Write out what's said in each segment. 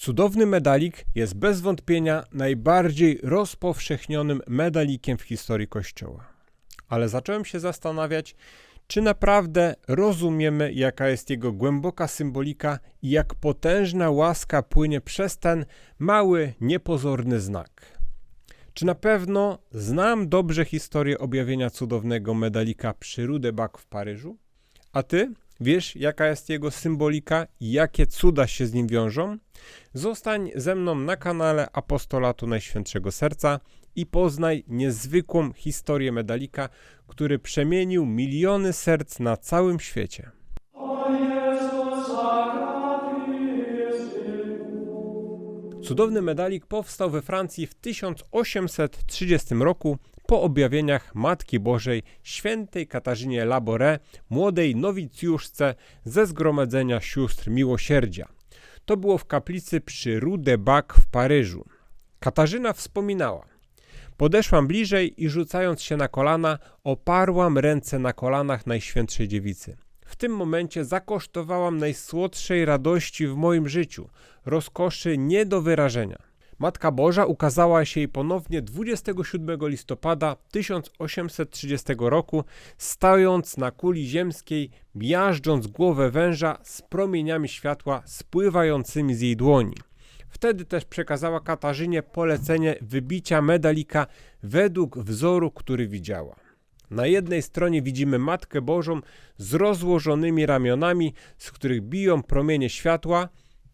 Cudowny medalik jest bez wątpienia najbardziej rozpowszechnionym medalikiem w historii Kościoła. Ale zacząłem się zastanawiać, czy naprawdę rozumiemy, jaka jest jego głęboka symbolika i jak potężna łaska płynie przez ten mały, niepozorny znak. Czy na pewno znam dobrze historię objawienia cudownego medalika przy Rudebach w Paryżu? A ty? Wiesz, jaka jest jego symbolika i jakie cuda się z nim wiążą? Zostań ze mną na kanale Apostolatu Najświętszego Serca i poznaj niezwykłą historię medalika, który przemienił miliony serc na całym świecie. Cudowny medalik powstał we Francji w 1830 roku po objawieniach Matki Bożej świętej Katarzynie Laboré, młodej nowicjuszce ze zgromadzenia sióstr miłosierdzia. To było w kaplicy przy Rue de Bac w Paryżu. Katarzyna wspominała: Podeszłam bliżej i rzucając się na kolana, oparłam ręce na kolanach Najświętszej Dziewicy. W tym momencie zakosztowałam najsłodszej radości w moim życiu, rozkoszy nie do wyrażenia. Matka Boża ukazała się jej ponownie 27 listopada 1830 roku, stając na kuli ziemskiej, miażdżąc głowę węża z promieniami światła spływającymi z jej dłoni. Wtedy też przekazała Katarzynie polecenie wybicia medalika według wzoru, który widziała. Na jednej stronie widzimy Matkę Bożą z rozłożonymi ramionami, z których biją promienie światła,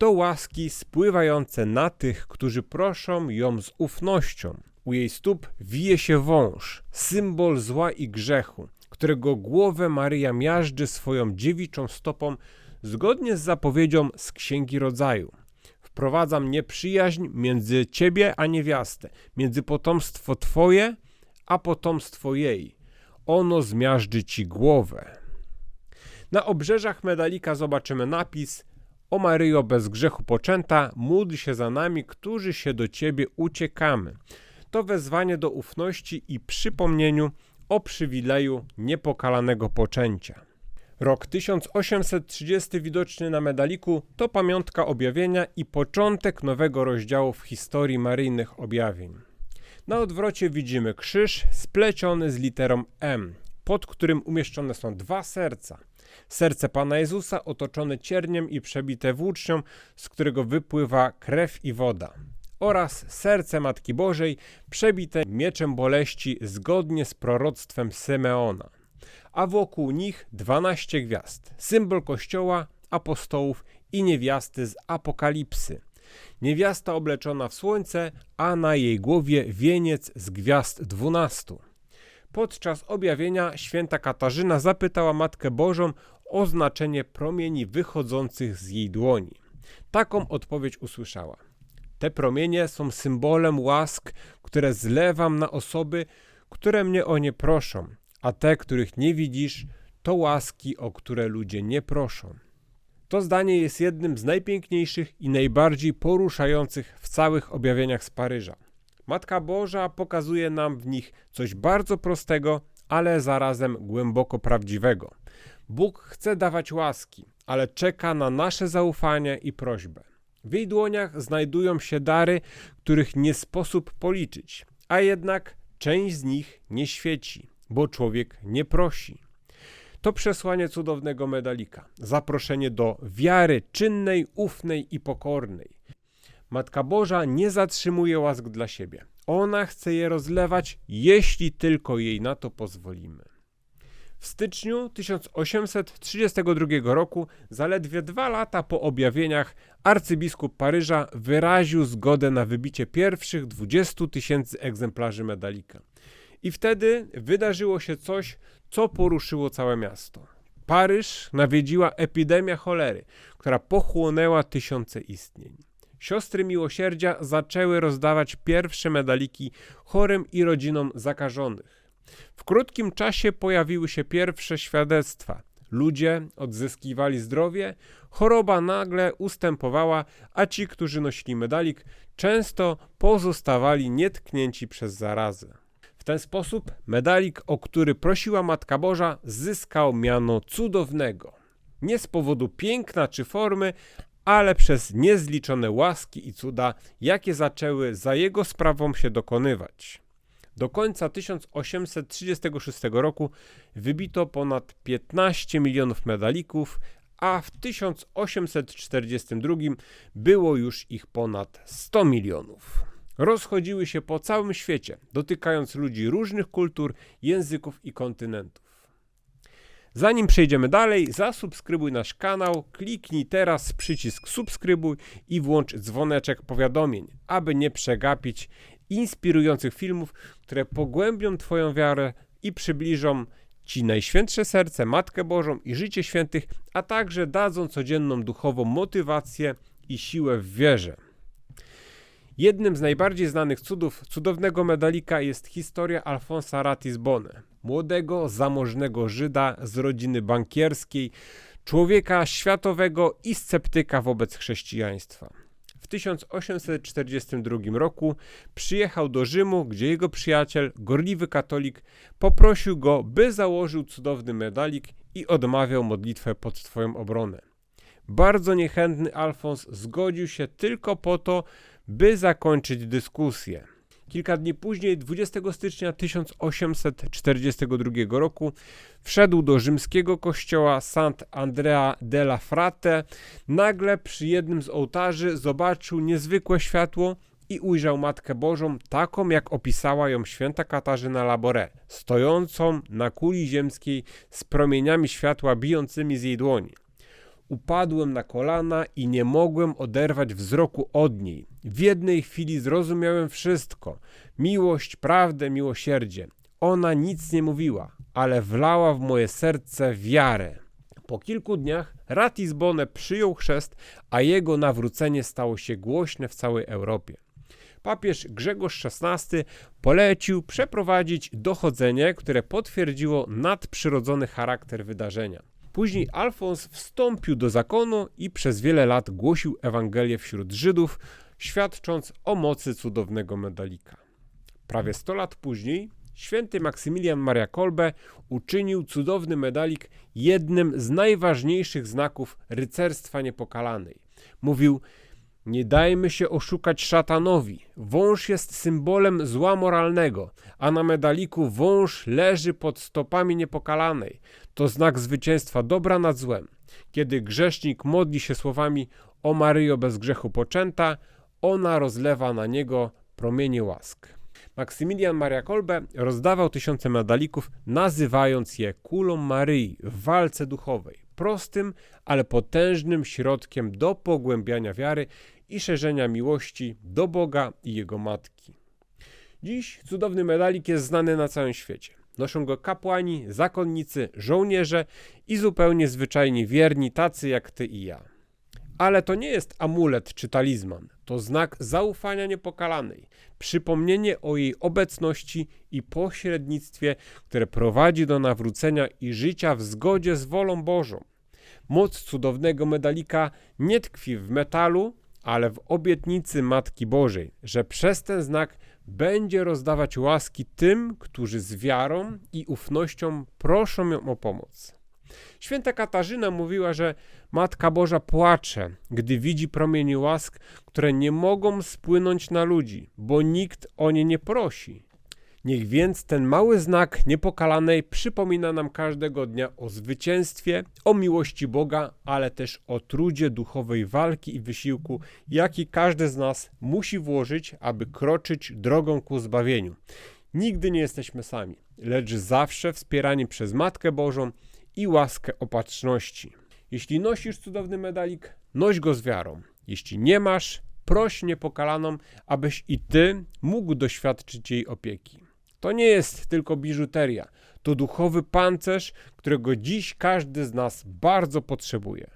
to łaski spływające na tych, którzy proszą ją z ufnością. U jej stóp wije się wąż, symbol zła i grzechu, którego głowę Maryja miażdży swoją dziewiczą stopą zgodnie z zapowiedzią z Księgi Rodzaju. Wprowadzam nieprzyjaźń między ciebie a niewiastę, między potomstwo twoje a potomstwo jej. Ono zmiażdży ci głowę. Na obrzeżach medalika zobaczymy napis O Maryjo bez grzechu poczęta, módl się za nami, którzy się do Ciebie uciekamy. To wezwanie do ufności i przypomnieniu o przywileju niepokalanego poczęcia. Rok 1830 widoczny na medaliku to pamiątka objawienia i początek nowego rozdziału w historii maryjnych objawień. Na odwrocie widzimy krzyż spleciony z literą M, pod którym umieszczone są dwa serca. Serce Pana Jezusa otoczone cierniem i przebite włócznią, z którego wypływa krew i woda. Oraz serce Matki Bożej przebite mieczem boleści zgodnie z proroctwem Symeona. A wokół nich dwanaście gwiazd, symbol Kościoła, apostołów i niewiasty z Apokalipsy. Niewiasta obleczona w słońce, a na jej głowie wieniec z gwiazd dwunastu. Podczas objawienia święta Katarzyna zapytała Matkę Bożą o znaczenie promieni wychodzących z jej dłoni. Taką odpowiedź usłyszała. Te promienie są symbolem łask, które zlewam na osoby, które mnie o nie proszą, a te, których nie widzisz, to łaski, o które ludzie nie proszą. To zdanie jest jednym z najpiękniejszych i najbardziej poruszających w całych objawieniach z Paryża. Matka Boża pokazuje nam w nich coś bardzo prostego, ale zarazem głęboko prawdziwego. Bóg chce dawać łaski, ale czeka na nasze zaufanie i prośbę. W jej dłoniach znajdują się dary, których nie sposób policzyć, a jednak część z nich nie świeci, bo człowiek nie prosi. To przesłanie cudownego medalika, zaproszenie do wiary czynnej, ufnej i pokornej. Matka Boża nie zatrzymuje łask dla siebie. Ona chce je rozlewać, jeśli tylko jej na to pozwolimy. W styczniu 1832 roku, zaledwie dwa lata po objawieniach, arcybiskup Paryża wyraził zgodę na wybicie pierwszych 20 tysięcy egzemplarzy medalika. I wtedy wydarzyło się coś, co poruszyło całe miasto. Paryż nawiedziła epidemia cholery, która pochłonęła tysiące istnień. Siostry miłosierdzia zaczęły rozdawać pierwsze medaliki chorym i rodzinom zakażonych. W krótkim czasie pojawiły się pierwsze świadectwa. Ludzie odzyskiwali zdrowie, choroba nagle ustępowała, a ci, którzy nosili medalik, często pozostawali nietknięci przez zarazę. W ten sposób medalik, o który prosiła Matka Boża, zyskał miano cudownego. Nie z powodu piękna czy formy, ale przez niezliczone łaski i cuda, jakie zaczęły za jego sprawą się dokonywać. Do końca 1836 roku wybito ponad 15 milionów medalików, a w 1842 było już ich ponad 100 milionów. Rozchodziły się po całym świecie, dotykając ludzi różnych kultur, języków i kontynentów. Zanim przejdziemy dalej, zasubskrybuj nasz kanał, kliknij teraz przycisk subskrybuj i włącz dzwoneczek powiadomień, aby nie przegapić inspirujących filmów, które pogłębią Twoją wiarę i przybliżą Ci Najświętsze Serce, Matkę Bożą i życie świętych, a także dadzą codzienną duchową motywację i siłę w wierze. Jednym z najbardziej znanych cudów cudownego medalika jest historia Alfonsa Ratisbonne, młodego, zamożnego Żyda z rodziny bankierskiej, człowieka światowego i sceptyka wobec chrześcijaństwa. W 1842 roku przyjechał do Rzymu, gdzie jego przyjaciel, gorliwy katolik, poprosił go, by założył cudowny medalik i odmawiał modlitwę pod swoją obronę. Bardzo niechętny Alfons zgodził się tylko po to, by zakończyć dyskusję. Kilka dni później, 20 stycznia 1842 roku, wszedł do rzymskiego kościoła Sant Andrea della Frate. Nagle przy jednym z ołtarzy zobaczył niezwykłe światło i ujrzał Matkę Bożą, taką jak opisała ją święta Katarzyna Labore, stojącą na kuli ziemskiej z promieniami światła bijącymi z jej dłoni. Upadłem na kolana i nie mogłem oderwać wzroku od niej. W jednej chwili zrozumiałem wszystko: miłość, prawdę, miłosierdzie. Ona nic nie mówiła, ale wlała w moje serce wiarę. Po kilku dniach Ratisbonne przyjął chrzest, a jego nawrócenie stało się głośne w całej Europie. Papież Grzegorz XVI polecił przeprowadzić dochodzenie, które potwierdziło nadprzyrodzony charakter wydarzenia. Później Alfons wstąpił do zakonu i przez wiele lat głosił Ewangelię wśród Żydów, świadcząc o mocy cudownego medalika. Prawie 100 lat później święty Maksymilian Maria Kolbe uczynił cudowny medalik jednym z najważniejszych znaków rycerstwa niepokalanej. Mówił: nie dajmy się oszukać szatanowi. Wąż jest symbolem zła moralnego, a na medaliku wąż leży pod stopami niepokalanej. To znak zwycięstwa dobra nad złem. Kiedy grzesznik modli się słowami O Maryjo bez grzechu poczęta, ona rozlewa na niego promienie łask. Maksymilian Maria Kolbe rozdawał tysiące medalików, nazywając je kulą Maryi w walce duchowej prostym, ale potężnym środkiem do pogłębiania wiary i szerzenia miłości do Boga i Jego Matki. Dziś cudowny medalik jest znany na całym świecie. Noszą go kapłani, zakonnicy, żołnierze i zupełnie zwyczajni wierni, tacy jak ty i ja. Ale to nie jest amulet czy talizman, to znak zaufania niepokalanej, przypomnienie o jej obecności i pośrednictwie, które prowadzi do nawrócenia i życia w zgodzie z wolą Bożą. Moc cudownego medalika nie tkwi w metalu, ale w obietnicy Matki Bożej, że przez ten znak będzie rozdawać łaski tym, którzy z wiarą i ufnością proszą ją o pomoc. Święta Katarzyna mówiła, że Matka Boża płacze, gdy widzi promienie łask, które nie mogą spłynąć na ludzi, bo nikt o nie nie prosi. Niech więc ten mały znak niepokalanej przypomina nam każdego dnia o zwycięstwie, o miłości Boga, ale też o trudzie duchowej walki i wysiłku, jaki każdy z nas musi włożyć, aby kroczyć drogą ku zbawieniu. Nigdy nie jesteśmy sami, lecz zawsze wspierani przez Matkę Bożą i łaskę opatrzności. Jeśli nosisz cudowny medalik, noś go z wiarą. Jeśli nie masz, proś niepokalaną, abyś i ty mógł doświadczyć jej opieki. To nie jest tylko biżuteria, to duchowy pancerz, którego dziś każdy z nas bardzo potrzebuje.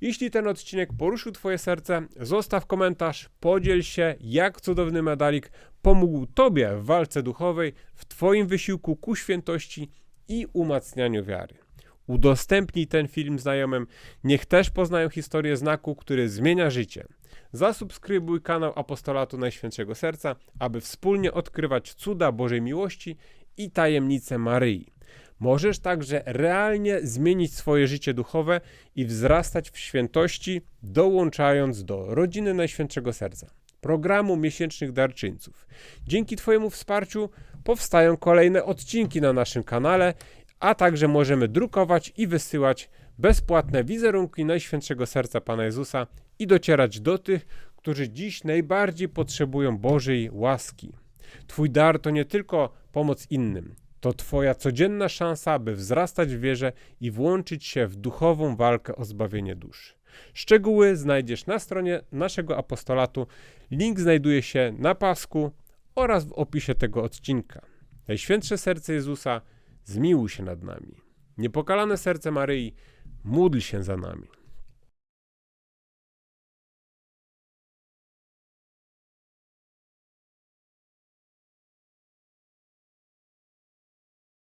Jeśli ten odcinek poruszył Twoje serce, zostaw komentarz, podziel się, jak cudowny medalik pomógł Tobie w walce duchowej, w Twoim wysiłku ku świętości i umacnianiu wiary. Udostępnij ten film znajomym, niech też poznają historię znaku, który zmienia życie. Zasubskrybuj kanał Apostolatu Najświętszego Serca, aby wspólnie odkrywać cuda Bożej miłości i tajemnice Maryi. Możesz także realnie zmienić swoje życie duchowe i wzrastać w świętości, dołączając do rodziny Najświętszego Serca, programu miesięcznych darczyńców. Dzięki Twojemu wsparciu powstają kolejne odcinki na naszym kanale, a także możemy drukować i wysyłać bezpłatne wizerunki Najświętszego Serca Pana Jezusa i docierać do tych, którzy dziś najbardziej potrzebują Bożej łaski. Twój dar to nie tylko pomoc innym, to Twoja codzienna szansa, by wzrastać w wierze i włączyć się w duchową walkę o zbawienie dusz. Szczegóły znajdziesz na stronie naszego apostolatu. Link znajduje się na pasku oraz w opisie tego odcinka. Najświętsze serce Jezusa, zmiłuj się nad nami. Niepokalane serce Maryi, módl się za nami.